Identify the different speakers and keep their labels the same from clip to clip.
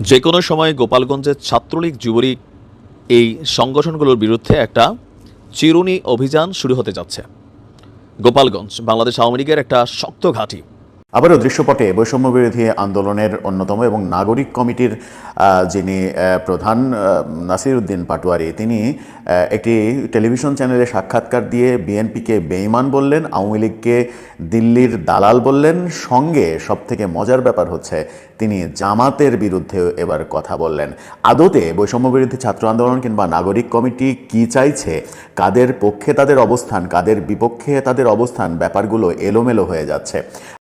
Speaker 1: যে কোনো সময় গোপালগঞ্জের ছাত্রলীগ যুবলীগ এই সংগঠনগুলোর বিরুদ্ধে একটা চিরুনি অভিযান শুরু হতে যাচ্ছে। গোপালগঞ্জ, বাংলাদেশ আওয়ামী লীগের একটা শক্ত ঘাঁটি।
Speaker 2: আবারও দৃশ্যপটে বৈষম্য বিরোধী আন্দোলনের অন্যতম এবং নাগরিক কমিটির যিনি প্রধান নাসির উদ্দিন পাটোয়ারি, তিনি একটি টেলিভিশন চ্যানেলে সাক্ষাৎকার দিয়ে বিএনপিকে বেইমান বললেন, আওয়ামী লীগকে দিল্লির দালাল বললেন। সঙ্গে সবথেকে মজার ব্যাপার হচ্ছে, তিনি জামাতের বিরুদ্ধেও এবার কথা বললেন। আদতে বৈষম্য বিরোধী ছাত্র আন্দোলন কিংবা নাগরিক কমিটি কি চাইছে, কাদের পক্ষে তাদের অবস্থান, কাদের বিপক্ষে তাদের অবস্থান, ব্যাপারগুলো এলোমেলো হয়ে যাচ্ছে।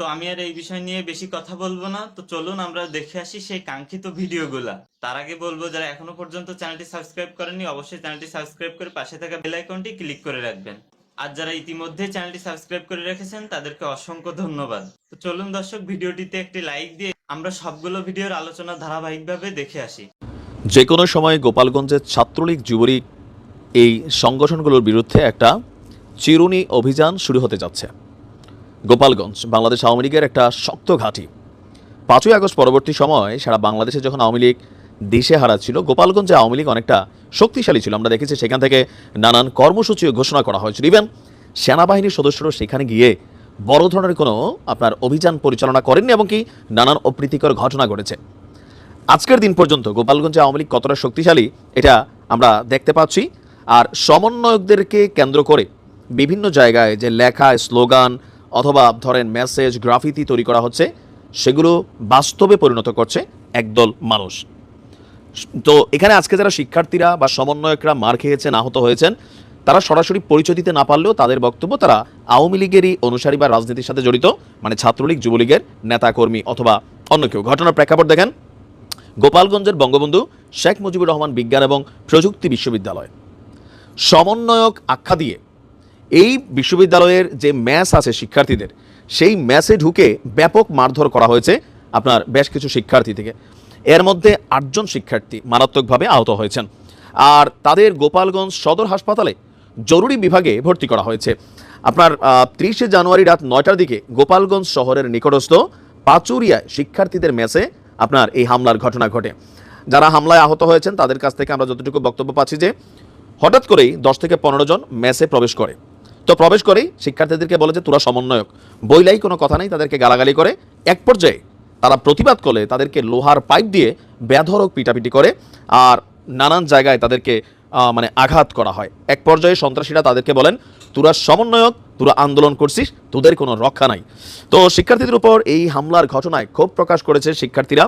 Speaker 3: তো আমি আর এই বিষয় নিয়ে বেশি কথা বলব না। তো চলুন আমরা দেখে আসি সেই কাঙ্ক্ষিত ভিডিওগুলা। তার আগে বলব, যারা এখনও পর্যন্ত চ্যানেলটি সাবস্ক্রাইব করেননি, অবশ্যই চ্যানেলটি সাবস্ক্রাইব করে পাশে থাকা বেল আইকনটি ক্লিক করে রাখবেন। আর যারা ইতিমধ্যে চ্যানেলটি সাবস্ক্রাইব করে রেখেছেন, তাদেরকে অসংখ্য ধন্যবাদ। তো চলুন দর্শক, ভিডিওটিতে একটি লাইক দিয়ে আমরা সবগুলো ভিডিওর আলোচনা ধারাবাহিকভাবে দেখে আসি।
Speaker 1: যে কোনো সময় গোপালগঞ্জের ছাত্রলীগ যুবলীগ এই সংগঠনগুলোর বিরুদ্ধে একটা চিরুনি অভিযান শুরু হতে যাচ্ছে। গোপালগঞ্জ, বাংলাদেশ আওয়ামী লীগের একটা শক্ত ঘাঁটি। পাঁচই আগস্ট পরবর্তী সময় সারা বাংলাদেশে যখন আওয়ামী লীগ দেশে হারাচ্ছিল গোপালগঞ্জে আওয়ামী লীগ অনেকটা শক্তিশালী ছিল। আমরা দেখেছি সেখান থেকে নানান কর্মসূচিও ঘোষণা করা হয়েছিল। ইভেন সেনাবাহিনীর সদস্যরা সেখানে গিয়ে বড় ধরনের কোনো আপনার অভিযান পরিচালনা করেননি এবং কি নানান অপ্রীতিকর ঘটনা ঘটেছে। আজকের দিন পর্যন্ত গোপালগঞ্জে আওয়ামী লীগ কতটা শক্তিশালী, এটা আমরা দেখতে পাচ্ছি। আর সমন্বয়কদেরকে কেন্দ্র করে বিভিন্ন জায়গায় যে লেখা, স্লোগান অথবা ধরেন মেসেজ, গ্রাফিতি তৈরি করা হচ্ছে, সেগুলো বাস্তবে পরিণত করছে একদল মানুষ। তো এখানে আজকে যারা শিক্ষার্থীরা বা সমন্বয়করা মার খেয়েছেন, আহত হয়েছেন, তারা সরাসরি পরিচয় দিতে না পারলেও তাদের বক্তব্য তারা আওয়ামী লীগেরই অনুসারী বা রাজনীতির সাথে জড়িত মানে ছাত্রলীগ, যুবলীগের নেতাকর্মী অথবা অন্য কেউ। ঘটনার প্রেক্ষাপট দেখেন। গোপালগঞ্জের বঙ্গবন্ধু শেখ মুজিবুর রহমান বিজ্ঞান এবং প্রযুক্তি বিশ্ববিদ্যালয়। সমন্বয়ক আখ্যা দিয়ে এই বিশ্ববিদ্যালয়ের যে ম্যাস আছে শিক্ষার্থীদের, সেই ম্যাসে ঢুকে ব্যাপক মারধর করা হয়েছে আপনার বেশ কিছু শিক্ষার্থী থেকে। এর মধ্যে আটজন শিক্ষার্থী মারাত্মকভাবে আহত হয়েছেন। আর তাদের গোপালগঞ্জ সদর হাসপাতালে জরুরি বিভাগে ভর্তি করা হয়েছে। আপনার ত্রিশে জানুয়ারি রাত নয়টার দিকে গোপালগঞ্জ শহরের নিকটস্থ পাচুরিয়ায় শিক্ষার্থীদের ম্যাচে আপনার এই হামলার ঘটনা ঘটে। যারা হামলায় আহত হয়েছেন, তাদের কাছ থেকে আমরা যতটুকু বক্তব্য পাচ্ছি যে, হঠাৎ করেই দশ থেকে পনেরো জন ম্যাচে প্রবেশ করে। তো প্রবেশ করেই শিক্ষার্থীদেরকে বলে যে, তোরা সমন্বয়ক। বইলাই কোনো কথা নেই, তাদেরকে গালাগালি করে। এক পর্যায়ে তারা প্রতিবাদ করলে তাদেরকে লোহার পাইপ দিয়ে বেধরক পিটাপিটি করে আর নানান জায়গায় তাদেরকে মানে আঘাত করা হয়। এক পর্যায়ে সন্ত্রাসীরা তাদেরকে বলেন, তোরা সমন্বয়ক, তোরা আন্দোলন করছিস, তোদের কোনো রক্ষা নাই। তো শিক্ষার্থীদের উপর এই হামলার ঘটনায় ক্ষোভ প্রকাশ করেছে শিক্ষার্থীরা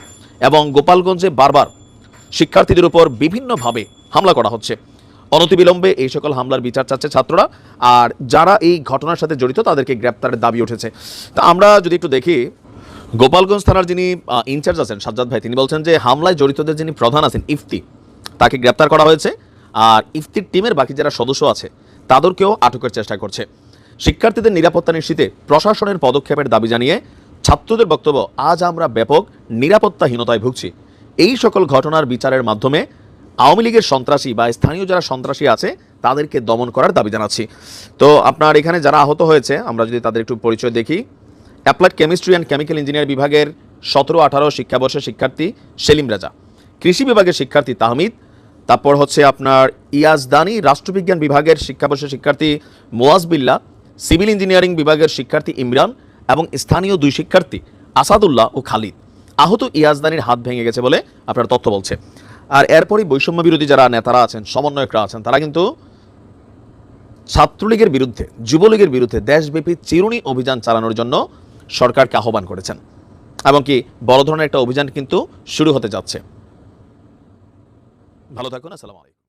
Speaker 1: এবং গোপালগঞ্জে বারবার শিক্ষার্থীদের উপর বিভিন্নভাবে হামলা করা হচ্ছে। অনতিবিলম্বে এই সকল হামলার বিচার চাচ্ছে ছাত্ররা, আর যারা এই ঘটনার সাথে জড়িত তাদেরকে গ্রেপ্তারের দাবি উঠেছে। তা আমরা যদি একটু দেখি, গোপালগঞ্জ থানার যিনি ইনচার্জ আছেন সাজ্জাদ ভাই, তিনি বলছেন যে হামলায় জড়িতদের যিনি প্রধান আছেন ইফতি, তাকে গ্রেপ্তার করা হয়েছে। আর ইফতির টিমের বাকি যারা সদস্য আছে, তাদেরকেও আটকের চেষ্টা করছে। শিক্ষার্থীদের নিরাপত্তা নিশ্চিতে প্রশাসনের পদক্ষেপের দাবি জানিয়ে ছাত্রদের বক্তব্য, আজ আমরা ব্যাপক নিরাপত্তাহীনতায় ভুগছি। এই সকল ঘটনার বিচারের মাধ্যমে আওয়ামী লীগের সন্ত্রাসী বা স্থানীয় যারা সন্ত্রাসী আছে, তাদেরকে দমন করার দাবি জানাচ্ছি। তো আপনার এখানে যারা আহত হয়েছে, আমরা যদি তাদের একটু পরিচয় দেখি। Applied chemistry and chemical engineer বিভাগের সতেরো, আঠারো শিক্ষাবর্ষের শিক্ষার্থী সেলিম রাজা। কৃষি বিভাগের শিক্ষার্থী তাহমিদ। তারপর হচ্ছে আপনার ইয়াজদানি রাষ্ট্রবিজ্ঞান বিভাগের শিক্ষাবর্ষের শিক্ষার্থী মোয়াজ বিল্লা, সিভিল ইঞ্জিনিয়ারিং বিভাগের শিক্ষার্থী ইমরান এবং স্থানীয় দুই শিক্ষার্থী আসাদুল্লাহ ও খালিদ। আহত ইয়াজদানির হাত ভেঙে গেছে বলে আপনার তথ্য বলছে। আর এরপরই বৈষম্য বিরোধী যারা নেতারা আছেন, সমন্বয়করা আছেন, তারা কিন্তু ছাত্রলীগের বিরুদ্ধে, যুবলীগের বিরুদ্ধে দেশব্যাপী চিরুনি অভিযান চালানোর জন্য সরকারকে আহ্বান করেছেন। এমনকি বড় ধরনের একটা অভিযান কিন্তু শুরু হতে যাচ্ছে। ভালো থাকুন, আসসালামু আলাইকুম।